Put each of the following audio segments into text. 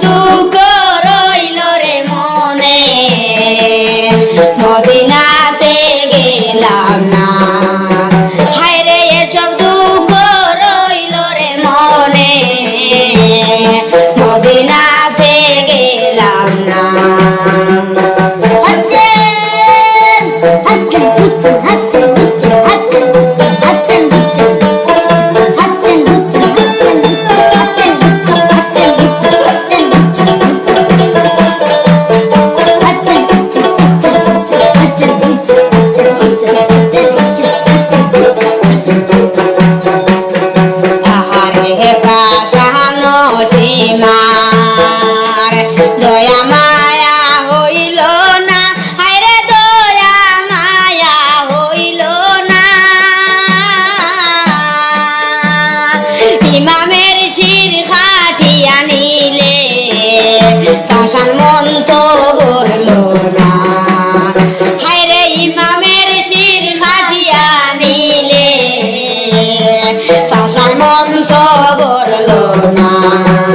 দুঃখ রইল রে মনে। মদিনাতে গেলাম না। হায়রে এসব দুঃখ রইল রে মনে। মদিনাতে গেলাম না। পাশান মন তো বলল না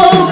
Oh.